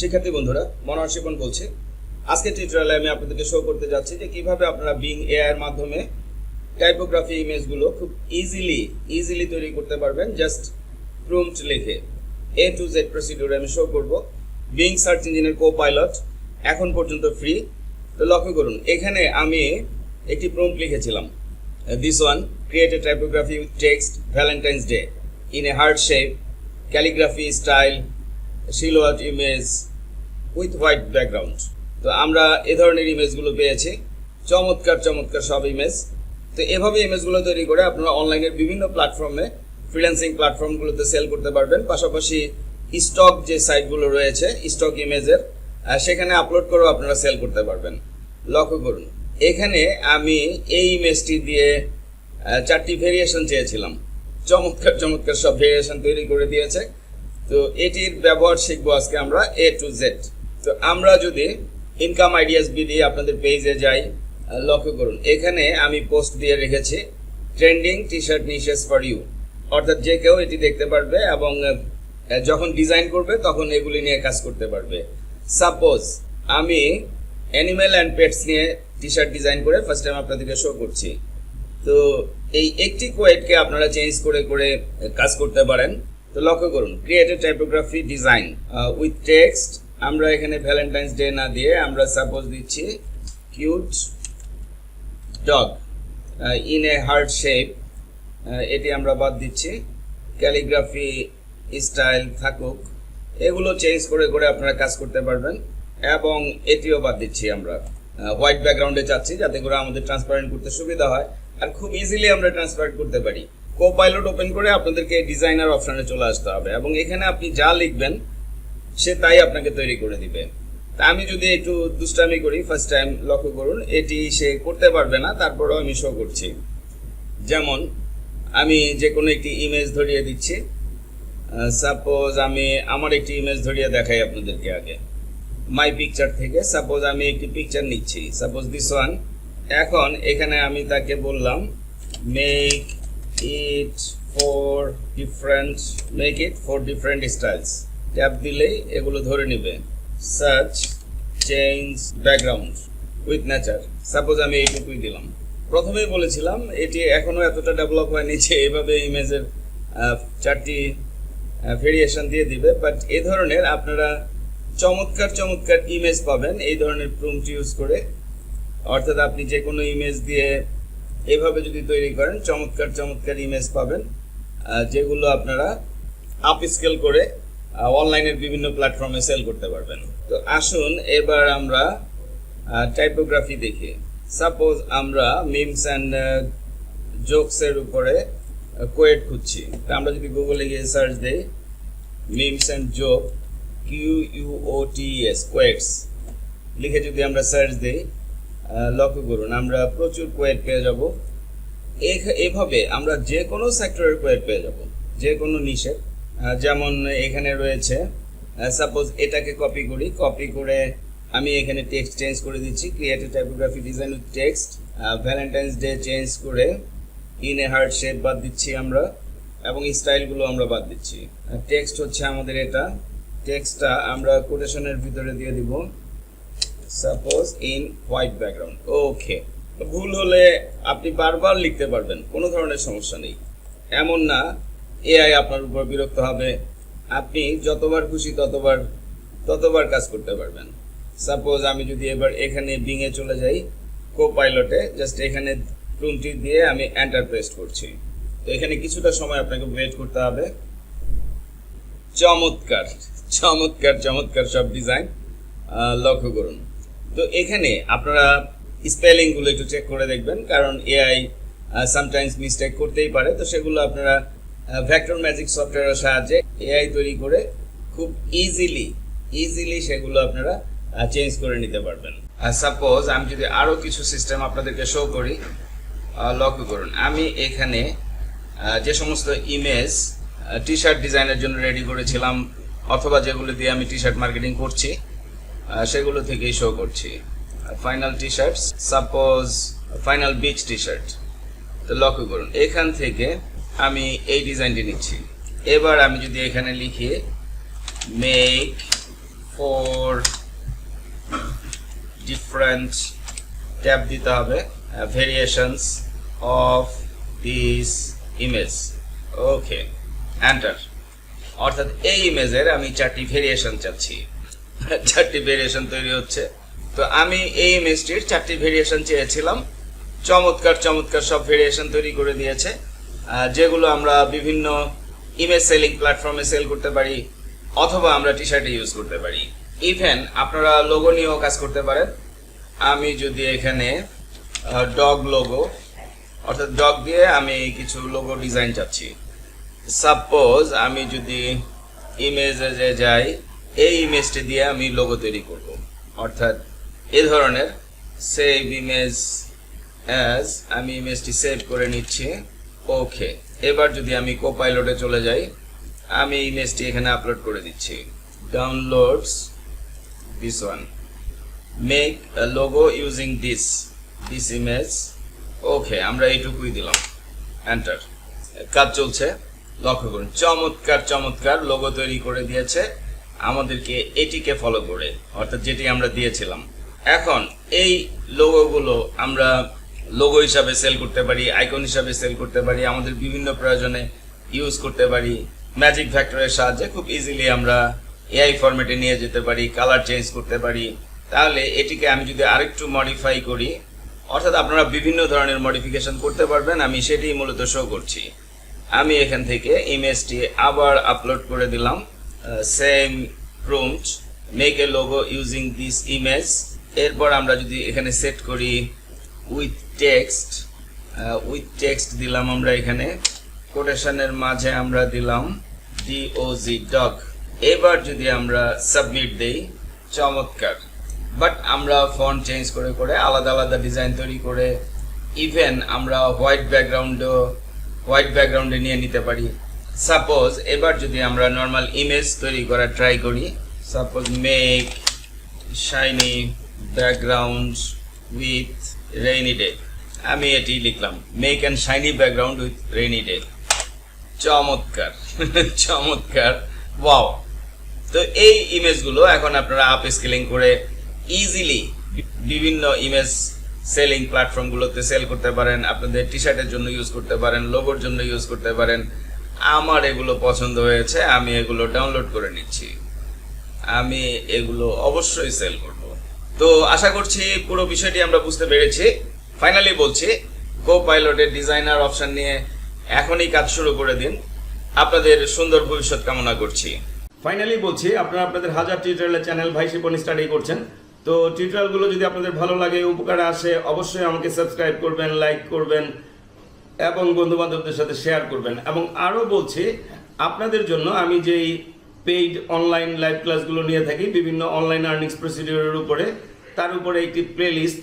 শিক্ষার্থী বন্ধুরা, মনোহর শিপন বলছি। আজকে টিউটোরিয়ালে আমি আপনাদেরকে শো করতে যাচ্ছি যে কীভাবে আপনারা বিং এআই এর মাধ্যমে টাইপোগ্রাফি ইমেজগুলো খুব ইজিলি ইজিলি তৈরি করতে পারবেন। জাস্ট প্রম্পট লিখে এ টু জেড প্রসিডিউর আমি শো করব। বিং সার্চ ইঞ্জিনের কো পাইলট এখন পর্যন্ত ফ্রি তো লক্ষ্য করুন, এখানে আমি একটি প্রম্পট লিখেছিলাম। This one create a typography with text Valentine's Day in a heart shape calligraphy style silhouette image with white background তো আমরা এ ধরনের ইমেজগুলো পেয়েছি। চমৎকার চমৎকার সব ইমেজ তো এভাবে ইমেজগুলো তৈরি করে আপনারা অনলাইনের বিভিন্ন প্ল্যাটফর্মে ফ্রিল্যান্সিং প্ল্যাটফর্মগুলোতে সেল করতে পারবেন। পাশাপাশি স্টক যে সাইটগুলো রয়েছে স্টক ইমেজের সেখানে আপলোড করেও আপনারা সেল করতে পারবেন। লক্ষ্য করুন, এখানে আমি এই ইমেজটি দিয়ে চারটি ভেরিয়েশন চেয়েছিলাম। চমৎকার চমৎকার সব ভেরিয়েশন তৈরি করে দিয়েছে। তো এটির ব্যবহার শিখব আজকে আমরা এ টু জেড তো আমরা যদি ইনকাম আইডিয়াস বিডি আপনাদের পেজে যাই লক্ষ্য করুন। এখানে আমি পোস্ট দিয়ে রেখেছি trending T shirt niches for you অর্থাৎ যে কেউ এটি দেখতে পারবে এবং যখন ডিজাইন করবে, তখন এগুলি নিয়ে কাজ করতে পারবে। সাপোজ আমি অ্যানিমেল অ্যান্ড পেটস নিয়ে টি শার্ট ডিজাইন করে ফার্স্ট টাইম আপনাদেরকে শো করছি। তো এই একটি কোয়েটকে আপনারা চেঞ্জ করে করে কাজ করতে পারেন। তো লক্ষ্য করুন creative typography design with text আমরা এখানে ভ্যালেন্টাইন্স ডে না দিয়ে আমরা সাপোজ দিচ্ছি cute dog in a heart shape এটি আমরা বাদ দিচ্ছি। ক্যালিগ্রাফি স্টাইল থাকুক, এগুলো চেঞ্জ করে করে আপনারা কাজ করতে পারবেন। এবং এটিও বাদ দিচ্ছি আমরা। হোয়াইট ব্যাকগ্রাউন্ডে চাচ্ছি যাতে করে আমাদের ট্রান্সপারেন্ট করতে সুবিধা হয় আর খুব ইজিলি আমরা ট্রান্সপারেন্ট করতে পারি। কো পাইলট ওপেন করে আপনাদেরকে ডিজাইনার অপশানে চলে আসতে হবে। এবং এখানে আপনি যা লিখবেন সে তাই আপনাকে তৈরি করে দিবে। তা আমি যদি একটু দুষ্টামি করি ফার্স্ট টাইম লক্ষ্য করুন, এটি সে করতে পারবে না, তারপরেও আমি শো করছি। যেমন, আমি যে কোনো একটি ইমেজ ধরিয়ে দিচ্ছি। সাপোজ আমি আমার একটি ইমেজ ধরিয়ে দেখাই আপনাদেরকে আগে। মাই পিকচার থেকে সাপোজ আমি একটি পিকচার নিচ্ছি। সাপোজ দিস ওয়ান এখন এখানে আমি তাকে বললাম make it four different make it four different styles tap দিলেই এগুলো ধরে নেবে। Search change background with nature suppose আমি এইটুকুই দিলাম। প্রথমেই বলেছিলাম, এটি এখনও এতটা ডেভেলপ হয়নি যে এভাবে ইমেজের চারটি ভেরিয়েশন দিয়ে দিবে বাট এ ধরনের আপনারা চমৎকার চমৎকার ইমেজ পাবেন এই ধরনের প্রুমটি ইউজ করে। অর্থাৎ আপনি যে কোনো ইমেজ দিয়ে এভাবে যদি তৈরি করেন, চমৎকার চমৎকার ইমেজ পাবেন যেগুলো আপনারা আপ স্কেল করে অনলাইনের বিভিন্ন প্ল্যাটফর্মে সেল করতে পারবেন। তো আসুন, এবার আমরা টাইপোগ্রাফি দেখি। সাপোজ আমরা মিমস অ্যান্ড জোকসের উপরে কোয়েট খুঁজছি। তা আমরা যদি গুগলে গিয়ে সার্চ দিই memes and joke Q U S quotes লিখে যদি আমরা সার্চ দিই লক্ষ্য করুন, আমরা প্রচুর কোয়েট পেয়ে যাব। এভাবে আমরা যে কোনো সেক্টরের কোয়েট পেয়ে যাব, যে কোনো নিশের যেমন এখানে রয়েছে সাপোজ এটাকে কপি করি কপি করে আমি এখানে টেক্সট চেঞ্জ করে দিচ্ছি creative typography design with text Valentine's Day change করে ইন এ হার্ট শেপ বাদ দিচ্ছি আমরা, এবং স্টাইলগুলো আমরা বাদ দিচ্ছি। টেক্সট হচ্ছে আমাদের এটা। টেক্সটটা আমরা কোটেশনের ভিতরে দিয়ে দিব। Suppose in white background okay ভুল হলে আপনি বারবার লিখতে পারবেন, কোনো ধরনের সমস্যা নেই। এমন না এআই আপনার উপর বিরক্ত হবে। আপনি যতবার খুশি ততবার ততবার কাজ করতে পারবেন। সাপোজ আমি যদি এবার এখানে বিঙে চলে যাই কো পাইলটে জাস্ট এখানে টুনটি দিয়ে আমি এন্টার প্রেস করছি। তো এখানে কিছুটা সময় আপনাকে ওয়েট করতে হবে। চমৎকার চমৎকার চমৎকার সব ডিজাইন লক্ষ্য করুন। তো এখানে আপনারা স্পেলিংগুলো একটু চেক করে দেখবেন, কারণ এআই সামটাইমস মিস্টেক করতেই পারে। তো সেগুলো আপনারা ভেক্টর ম্যাজিক সফটওয়্যারের সাহায্যে এআই তৈরি করে খুব ইজিলি ইজিলি সেগুলো আপনারা চেঞ্জ করে নিতে পারবেন। আর সাপোজ আমি যদি আরও কিছু সিস্টেম আপনাদেরকে শো করি লক্ষ্য করুন, আমি এখানে যে সমস্ত ইমেজ টি শার্ট ডিজাইনের জন্য রেডি করেছিলাম, অথবা যেগুলো দিয়ে আমি টি শার্ট মার্কেটিং করছি সেগুলো থেকেই শো করছি। Final T shirt suppose final beach T shirt তো লক্ষ্য করুন, এখান থেকে আমি এই ডিজাইনটি নিচ্ছি। এবার আমি যদি এখানে লিখি মেক ফোর ডিফারেন্ট ট্যাব দিতে হবে variations of this image okay enter অর্থাৎ এই ইমেজের আমি চারটি ভেরিয়েশন চাচ্ছি। চারটি ভেরিয়েশন তৈরি হচ্ছে। তো আমি এই ইমেজটির চারটি ভেরিয়েশন চেয়েছিলাম। চমৎকার চমৎকার সব ভেরিয়েশন তৈরি করে দিয়েছে। যেগুলো আমরা বিভিন্ন ইমেজ সেলিং প্ল্যাটফর্মে সেল করতে পারি, অথবা আমরা টি শার্টে ইউজ করতে পারি। ইভেন আপনারা লোগো নিয়েও কাজ করতে পারেন। আমি যদি এখানে ডগ লোগো অর্থাৎ ডগ দিয়ে আমি কিছু লোগো ডিজাইন চাচ্ছি। সাপোজ আমি যদি ইমেজে যে যাই, এই ইমেজটি দিয়ে আমি লোগো তৈরি করব। অর্থাৎ এ ধরনের সেভ ইমেজ অ্যাজ আমি ইমেজটি সেভ করে নিচ্ছি। ওকে এবার যদি আমি কোপাইলটে চলে যাই, আমি ইমেজটি এখানে আপলোড করে দিচ্ছি। Downloads this one make logo using this this image okay আমরা এইটুকুই দিলাম। এন্টার কাজ চলছে। লক্ষ্য করুন, চমৎকার চমৎকার লোগো তৈরি করে দিয়েছে। আমাদেরকে এটিকে ফলো করে, অর্থাৎ যেটি আমরা দিয়েছিলাম। এখন এই লোগোগুলো আমরা লোগো হিসাবে সেল করতে পারি আইকন হিসাবে সেল করতে পারি, আমাদের বিভিন্ন প্রয়োজনে ইউজ করতে পারি। ম্যাজিক ফ্যাক্টরের সাহায্যে খুব ইজিলি আমরা এআই ফরম্যাটে নিয়ে যেতে পারি কালার চেঞ্জ করতে পারি। তাহলে এটিকে আমি যদি আরেকটু মডিফাই করি, অর্থাৎ আপনারা বিভিন্ন ধরনের মডিফিকেশন করতে পারবেন, আমি সেটি মূলত শো করছি। আমি এখান থেকে ইমেজটি আবার আপলোড করে দিলাম same prompt make a logo using this image এরপর আমরা যদি এখানে সেট করি উইথ টেক্সট উইথ টেক্সট দিলাম আমরা এখানে। কোটেশনের মাঝে আমরা দিলাম ডিওজি ডক এবার যদি আমরা সাবমিট দেই, চমৎকার। বাট আমরা ফন্ট চেঞ্জ করে করে আলাদা আলাদা ডিজাইন তৈরি করে ইভেন আমরা হোয়াইট ব্যাকগ্রাউন্ডও হোয়াইট ব্যাকগ্রাউন্ডে নিয়ে নিতে পারি। সাপোজ এবার যদি আমরা নর্মাল ইমেজ তৈরি করা ট্রাই করি suppose make shiny background with rainy day আমি এটি লিখলাম। Make and shiny background with rainy day চমৎকার। চমৎকার। ওয়াও তো এই ইমেজগুলো এখন আপনারা আপ স্কেলিং করে ইজিলি বিভিন্ন ইমেজ সেলিং প্ল্যাটফর্মগুলোতে সেল করতে পারেন। আপনাদের টি শার্টের জন্য ইউজ করতে পারেন লোগোর জন্য ইউজ করতে পারেন। আমার এগুলো পছন্দ হয়েছে, আমি এগুলো ডাউনলোড করে নিচ্ছি। আমি এগুলো অবশ্যই সেল করব। তো আশা করছি পুরো বিষয়টি আমরা বুঝতে পেরেছি। ফাইনালি বলছি কো পাইলটের ডিজাইনার অপশন নিয়ে এখনই কাজ শুরু করে দিন। আপনাদের সুন্দর ভবিষ্যৎ কামনা করছি। ফাইনালি বলছি, আপনারা আপনাদের হাজার টিউটোরিয়ালের চ্যানেল ভাই শিপনি স্টাডি করছেন। তো টিউটোরিয়ালগুলো যদি আপনাদের ভালো লাগে, উপকারে আসে, অবশ্যই আমাকে সাবস্ক্রাইব করবেন লাইক করবেন, এবং বন্ধু বান্ধবদের সাথে শেয়ার করবেন। এবং আরও বলছি, আপনাদের জন্য আমি যেই পেইড অনলাইন লাইভ ক্লাসগুলো নিয়ে থাকি, বিভিন্ন অনলাইন আর্নিংস প্রসিডিওরের উপরে, তার উপরে একটি playlist